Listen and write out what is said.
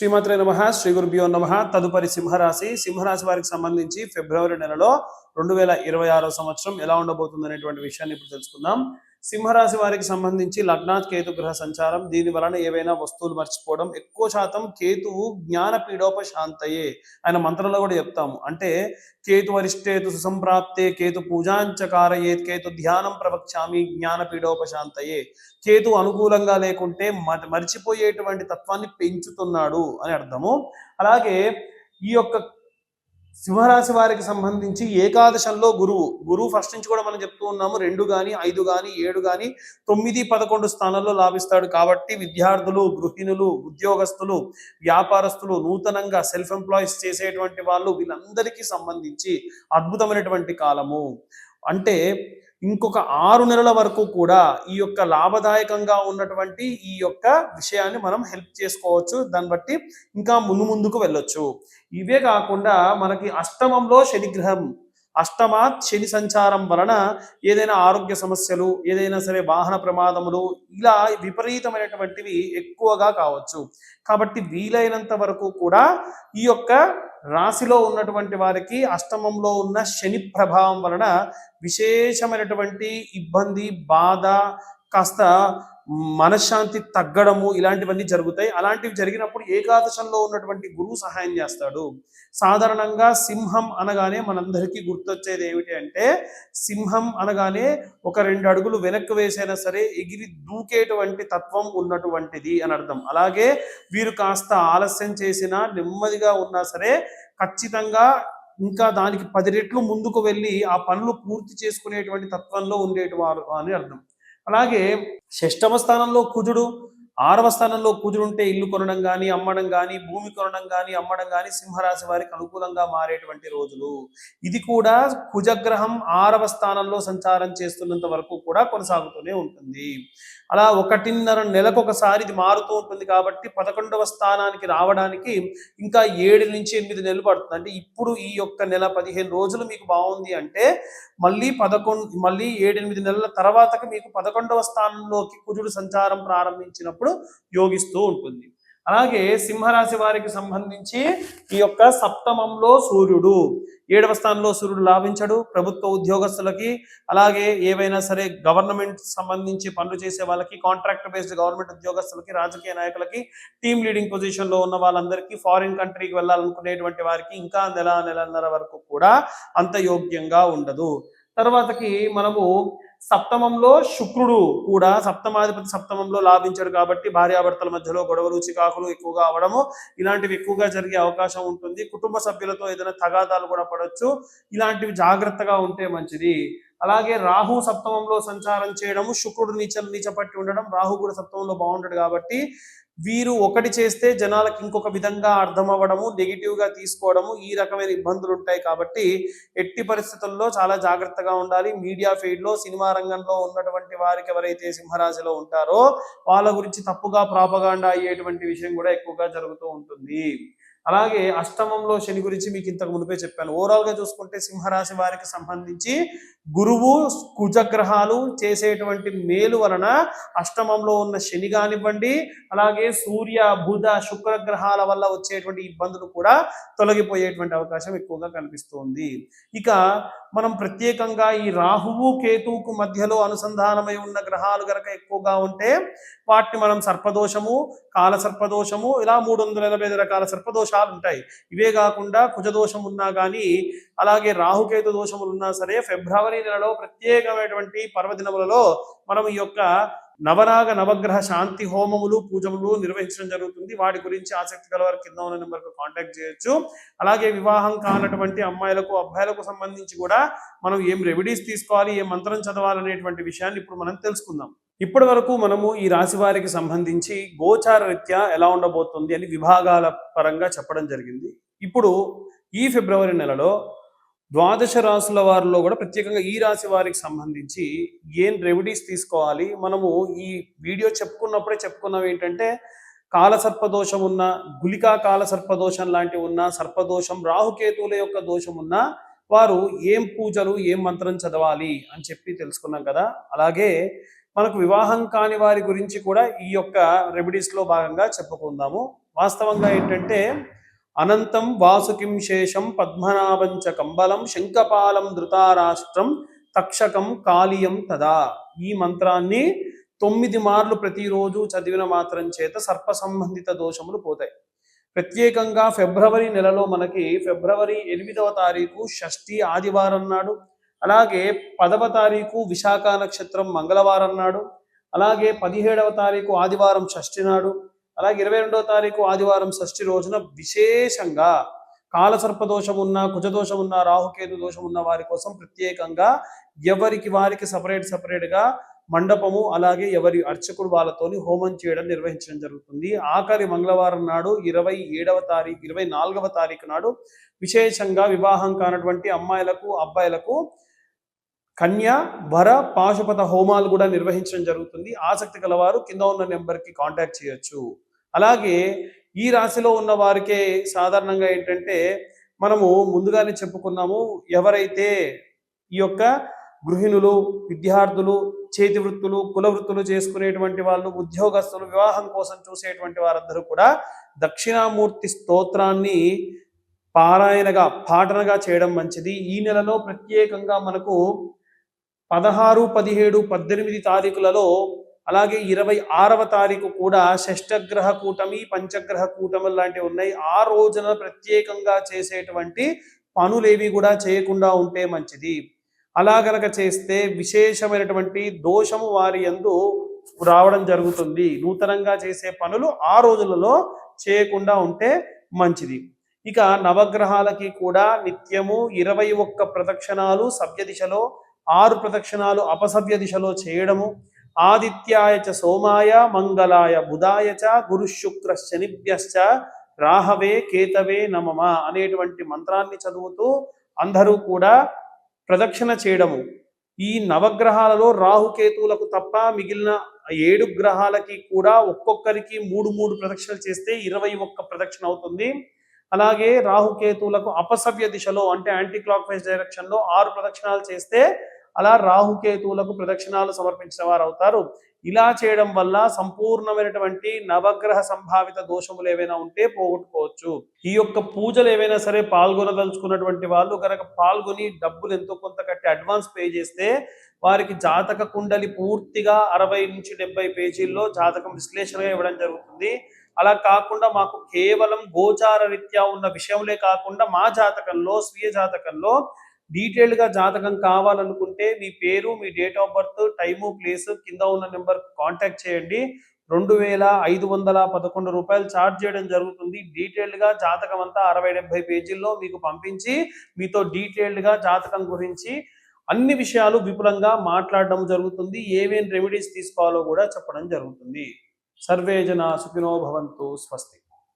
శ్రీమాత్రే నమ శ్రీ గురుభ్యో నమ. తదుపరి సింహరాశి. సింహరాశి వారికి సంబంధించి ఫిబ్రవరి నెలలో రెండు వేల ఇరవై ఆరో సంవత్సరం ఎలా ఉండబోతుంది అనేటువంటి విషయాన్ని ఇప్పుడు తెలుసుకుందాం. సింహరాశి వారికి సంబంధించి లగ్నాత్ కేతు గ్రహ సంచారం. దీని వలన ఏవైనా వస్తువులు మర్చిపోవడం. ఎక్కువ శాతం కేతువు జ్ఞాన పీడోపశాంతయే ఆయన మంత్రంలో కూడా చెప్తాము. అంటే కేతు వరిష్టేతు సుసంప్రాప్తే కేతు పూజాంచకారయేత్ కేతు ధ్యానం ప్రవక్ష్యామి జ్ఞాన పీడోపశాంతయే కేతు అనుకూలంగా లేకుంటే మ- మరిచిపోయేటువంటి తత్వాన్ని పెంచుతున్నాడు అని అర్థము. అలాగే ఈ యొక్క సింహరాశి వారికి సంబంధించి ఏకాదశంలో గురువు. గురువు ఫస్ట్ నుంచి కూడా మనం చెప్తూ ఉన్నాము రెండు కానీ ఐదు కానీ ఏడు కానీ తొమ్మిది పదకొండు స్థానాల్లో లాభిస్తాడు. కాబట్టి విద్యార్థులు గృహిణులు ఉద్యోగస్తులు వ్యాపారస్తులు నూతనంగా సెల్ఫ్ ఎంప్లాయీస్ చేసేటువంటి వాళ్ళు వీళ్ళందరికీ సంబంధించి అద్భుతమైనటువంటి కాలము. అంటే ఇంకొక ఆరు నెలల వరకు కూడా ఈ యొక్క లాభదాయకంగా ఉన్నటువంటి ఈ యొక్క విషయాన్ని మనం హెల్ప్ చేసుకోవచ్చు. దాన్ని బట్టి ఇంకా ముందు ముందుకు వెళ్ళొచ్చు. ఇవే కాకుండా మనకి అష్టమంలో శనిగ్రహం అష్టమాత్ శని సంచారం వలన ఏదైనా ఆరోగ్య సమస్యలు ఏదైనా సరే వాహన ప్రమాదములు ఇలా విపరీతమైనటువంటివి ఎక్కువగా కావచ్చు. కాబట్టి వీలైనంత వరకు కూడా ఈ యొక్క రాశిలో ఉన్నటువంటి వారికి అష్టమంలో ఉన్న శని ప్రభావం వలన విశేషమైనటువంటి ఇబ్బంది బాధ కాస్త మనశ్శాంతి తగ్గడము ఇలాంటివన్నీ జరుగుతాయి. అలాంటివి జరిగినప్పుడు ఏకాదశంలో ఉన్నటువంటి గురువు సహాయం చేస్తాడు. సాధారణంగా సింహం అనగానే మనందరికీ గుర్తొచ్చేది ఏమిటి అంటే సింహం అనగానే ఒక రెండు అడుగులు వెనక్కి వేసైనా సరే ఎగిరి దూకేటువంటి తత్వం ఉన్నటువంటిది అని అర్థం. అలాగే వీరు కాస్త ఆలస్యం చేసినా నెమ్మదిగా ఉన్నా సరే ఖచ్చితంగా ఇంకా దానికి పది రెట్లు ముందుకు వెళ్ళి ఆ పనులు పూర్తి చేసుకునేటువంటి తత్వంలో ఉండేటివారు అని అర్థం. అలాగే షష్టమ స్థానంలో కుజుడు ఆరవ స్థానంలో కుజుడు ఉంటే ఇల్లు కొనడం కానీ అమ్మడం కానీ భూమి కొనడం కానీ అమ్మడం కానీ సింహరాశి వారికి అనుకూలంగా మారేటువంటి రోజులు. ఇది కూడా కుజగ్రహం ఆరవ స్థానంలో సంచారం చేస్తున్నంత వరకు కూడా కొనసాగుతూనే ఉంటుంది. అలా ఒకటిన్నర నెలకొకసారి ఇది మారుతూ ఉంటుంది కాబట్టి పదకొండవ స్థానానికి రావడానికి ఇంకా ఏడు నుంచి ఎనిమిది నెలలు పడుతుంది. అంటే ఇప్పుడు ఈ యొక్క నెల పదిహేను రోజులు మీకు బాగుంది అంటే మళ్ళీ పదకొండు మళ్ళీ ఏడెనిమిది నెలల తర్వాతకి మీకు పదకొండవ స్థానంలోకి కుజుడు సంచారం ప్రారంభించినప్పుడు యోగిస్తూ ఉంటుంది. అలాగే సింహరాశి వారికి సంబంధించి ఈ యొక్క సప్తమంలో సూర్యుడు. ఏడవ స్థానంలో సూర్యుడు లాభించడు. ప్రభుత్వ ఉద్యోగస్తులకి అలాగే ఏవైనా సరే గవర్నమెంట్ సంబంధించి పనులు చేసే వాళ్ళకి కాంట్రాక్ట్ బేస్డ్ గవర్నమెంట్ ఉద్యోగస్తులకి రాజకీయ నాయకులకి టీమ్ లీడింగ్ పొజిషన్లో ఉన్న వాళ్ళందరికీ ఫారిన్ కంట్రీకి వెళ్ళాలనుకునేటువంటి వారికి ఇంకా నెల నెలన్నర వరకు కూడా అంత యోగ్యంగా ఉండదు. తర్వాతకి మనము సప్తమంలో శుక్రుడు కూడా సప్తమాధిపతి సప్తమంలో లాభించాడు కాబట్టి భార్యాభర్తల మధ్యలో గొడవలు చికాకులు ఎక్కువగా అవడము ఇలాంటివి ఎక్కువగా జరిగే అవకాశం ఉంటుంది. కుటుంబ సభ్యులతో ఏదైనా తగాదాలు కూడా పడవచ్చు ఇలాంటివి జాగ్రత్తగా ఉంటే మంచిది. అలాగే రాహు సప్తమంలో సంచారం చేయడము శుక్రుడు నీచ నీచపట్టి ఉండడం రాహు కూడా సప్తమంలో బాగుంటాడు కాబట్టి వీరు ఒకటి చేస్తే జనాలకు ఇంకొక విధంగా అర్థం అవ్వడము నెగిటివ్గా తీసుకోవడము ఈ రకమైన ఇబ్బందులు ఉంటాయి కాబట్టి ఎట్టి పరిస్థితుల్లో చాలా జాగ్రత్తగా ఉండాలి. మీడియా ఫీల్డ్లో సినిమా రంగంలో ఉన్నటువంటి వారికి ఎవరైతే సింహరాశిలో ఉంటారో వాళ్ళ గురించి తప్పుగా ప్రాపగాండా అయ్యేటువంటి విషయం కూడా ఎక్కువగా జరుగుతూ ఉంటుంది. అలాగే అష్టమంలో శని గురించి మీకు ఇంతకు మునిపే చెప్పాను. ఓవరాల్గా చూసుకుంటే సింహరాశి వారికి సంబంధించి గురువు కుజగ్రహాలు చేసేటువంటి మేలు వలన అష్టమంలో ఉన్న శని కానివ్వండి అలాగే సూర్య బుధ శుక్ర గ్రహాల వల్ల వచ్చేటువంటి ఇబ్బందులు కూడా తొలగిపోయేటువంటి అవకాశం ఎక్కువగా కనిపిస్తోంది. ఇక మనం ప్రత్యేకంగా ఈ రాహువు కేతువుకు మధ్యలో అనుసంధానమై ఉన్న గ్రహాలు గనక ఎక్కువగా ఉంటే వాటిని మనం సర్పదోషము కాల సర్పదోషము ఇలా మూడు వందల ఎనభై ఐదు రకాల సర్పదోషాలు ఉంటాయి ఇవే కాకుండా కుజదోషం ఉన్నా కానీ అలాగే రాహుకేతు దోషములు ఉన్నా సరే ఫిబ్రవరి నెలలో ప్రత్యేకమైనటువంటి పర్వదినములలో మనం ఈ యొక్క నవరాగ నవగ్రహ శాంతి హోమములు పూజములు నిర్వహించడం జరుగుతుంది. వాటి గురించి ఆసక్తి గల వారు కింద ఉన్న నెంబర్కు కాంటాక్ట్ చేయొచ్చు. అలాగే వివాహం కానటువంటి అమ్మాయిలకు అబ్బాయిలకు సంబంధించి కూడా మనం ఏం రెమెడీస్ తీసుకోవాలి ఏ మంత్రం చదవాలనేటువంటి విషయాన్ని ఇప్పుడు మనం తెలుసుకుందాం. ఇప్పటి వరకు మనము ఈ రాశి వారికి సంబంధించి గోచార రీత్యా ఎలా ఉండబోతుంది అని విభాగాల పరంగా చెప్పడం జరిగింది. ఇప్పుడు ఈ ఫిబ్రవరి నెలలో ద్వాదశ రాశుల వారిలో కూడా ప్రత్యేకంగా ఈ రాశి వారికి సంబంధించి ఏం రెమెడీస్ తీసుకోవాలి? మనము ఈ వీడియో చెప్పుకున్నప్పుడే చెప్పుకున్నాం ఏంటంటే కాల సర్పదోషం ఉన్న గులికా కాల సర్పదోషం లాంటివి ఉన్న సర్పదోషం రాహుకేతువుల యొక్క దోషం ఉన్న వారు ఏం పూజలు ఏం మంత్రం చదవాలి అని చెప్పి తెలుసుకున్నాం కదా. అలాగే మనకు వివాహం కాని వారి గురించి కూడా ఈ యొక్క రెమెడీస్లో భాగంగా చెప్పుకుందాము. వాస్తవంగా ఏంటంటే అనంతం వాసుకిం శేషం పద్మనాభంచ కంబలం శంఖపాలం ధృతారాష్ట్రం తక్షకం కాళీయం తదా. ఈ మంత్రాన్ని తొమ్మిది మార్లు ప్రతిరోజు చదివిన మాత్రం చేత సర్ప సంబంధిత దోషములు పోతాయి. ప్రత్యేకంగా ఫిబ్రవరి నెలలో మనకి ఫిబ్రవరి ఎనిమిదవ తారీఖు షష్ఠి ఆదివారం నాడు అలాగే పదవ తారీఖు విశాఖ నక్షత్రం మంగళవారం నాడు అలాగే పదిహేడవ తారీఖు ఆదివారం షష్ఠి నాడు అలాగే ఇరవై రెండవ తారీఖు ఆదివారం షష్ఠి రోజున విశేషంగా కాలసర్ప దోషం ఉన్న కుజదోషం ఉన్న రాహుకేతు దోషం ఉన్న వారి కోసం ప్రత్యేకంగా ఎవరికి వారికి సపరేట్ సపరేట్గా మండపము అలాగే ఎవరి అర్చకుడు వాళ్ళతోని హోమం చేయడం నిర్వహించడం జరుగుతుంది. ఆఖరి మంగళవారం నాడు ఇరవై ఏడవ తారీఖు ఇరవై నాలుగవ తారీఖు నాడు విశేషంగా వివాహం కానటువంటి అమ్మాయిలకు అబ్బాయిలకు కన్య వర పాశుపత హోమాలు కూడా నిర్వహించడం జరుగుతుంది. ఆసక్తి గలవారు కింద ఉన్న నెంబర్కి కాంటాక్ట్ చేయొచ్చు. అలాగే ఈ రాశిలో ఉన్న వారికే సాధారణంగా ఏంటంటే మనము ముందుగానే చెప్పుకున్నాము ఎవరైతే ఈ యొక్క గృహిణులు విద్యార్థులు చేతి వృత్తులు కుల వృత్తులు చేసుకునేటువంటి వాళ్ళు ఉద్యోగస్తులు వివాహం కోసం చూసేటువంటి వారందరూ కూడా దక్షిణామూర్తి స్తోత్రాన్ని పారాయణగా పాఠనగా చేయడం మంచిది. ఈ నెలలో ప్రత్యేకంగా మనకు పదహారు పదిహేడు పద్దెనిమిది తారీఖులలో అలాగే ఇరవై ఆరవ తారీఖు కూడా షష్టగ్రహ కూటమి పంచగ్రహ కూటమి లాంటివి ఉన్నాయి. ఆ రోజున ప్రత్యేకంగా చేసేటువంటి పనులేవి కూడా చేయకుండా ఉంటే మంచిది. అలా గనక చేస్తే విశేషమైనటువంటి దోషము వారి యందు రావడం జరుగుతుంది. నూతనంగా చేసే పనులు ఆ రోజులలో చేయకుండా ఉంటే మంచిది. ఇక నవగ్రహాలకి కూడా నిత్యము ఇరవై ఒక్క ప్రదక్షిణాలు సభ్య దిశలో ఆరు ప్రదక్షిణాలు అపసవ్య దిశలో చేయడము ఆదిత్యాయ చ సోమాయ మంగళాయ బుధాయ చ గురుశుక్ర శనిభ్యశ్చ రాహవే కేతవే నమమ అనేటువంటి మంత్రాన్ని చదువుతూ అందరూ కూడా ప్రదక్షిణ చేయడము. ఈ నవగ్రహాలలో రాహుకేతువులకు తప్ప మిగిలిన ఏడు గ్రహాలకి కూడా ఒక్కొక్కరికి మూడు మూడు ప్రదక్షిణలు చేస్తే ఇరవై ఒక్క ప్రదక్షిణ అవుతుంది. అలాగే రాహుకేతువులకు అపసవ్య దిశలో అంటే యాంటీ క్లాక్ వైజ్ డైరెక్షన్లో ఆరు ప్రదక్షిణాలు చేస్తే అలా రాహుకేతువులకు ప్రదక్షిణాలు సమర్పించిన వారు అవుతారు ఇలా చేయడం వల్ల సంపూర్ణమైనటువంటి నవగ్రహ సంభావిత దోషములు ఏవైనా ఉంటే పోగొట్టుకోవచ్చు. ఈ యొక్క పూజలు ఏవైనా సరే పాల్గొనదలుచుకున్నటువంటి వాళ్ళు కనుక పాల్గొని డబ్బులు ఎంతో కొంత కట్టి అడ్వాన్స్ పే చేస్తే వారికి జాతక కుండలి పూర్తిగా అరవై నుంచి డెబ్బై పేజీల్లో జాతకం విశ్లేషణగా ఇవ్వడం జరుగుతుంది. అలా కాకుండా మాకు కేవలం గోచార రీత్యా ఉన్న విషయంలే కాకుండా మా జాతకంలో స్వీయ జాతకంలో డీటెయిల్డ్గా జాతకం కావాలనుకుంటే మీ పేరు మీ date of birth time place కింద ఉన్న నెంబర్ కాంటాక్ట్ చేయండి. రెండు వేల ఐదు వందల పదకొండు రూపాయలు ఛార్జ్ చేయడం జరుగుతుంది. డీటెయిల్డ్గా జాతకం అంతా అరవై డెబ్బై పేజీల్లో మీకు పంపించి మీతో డీటెయిల్డ్గా జాతకం గురించి అన్ని విషయాలు విపులంగా మాట్లాడడం జరుగుతుంది. ఏమేం రెమెడీస్ తీసుకోవాలో కూడా చెప్పడం జరుగుతుంది. సర్వే జన సుఖినో భవంతు స్వస్తి.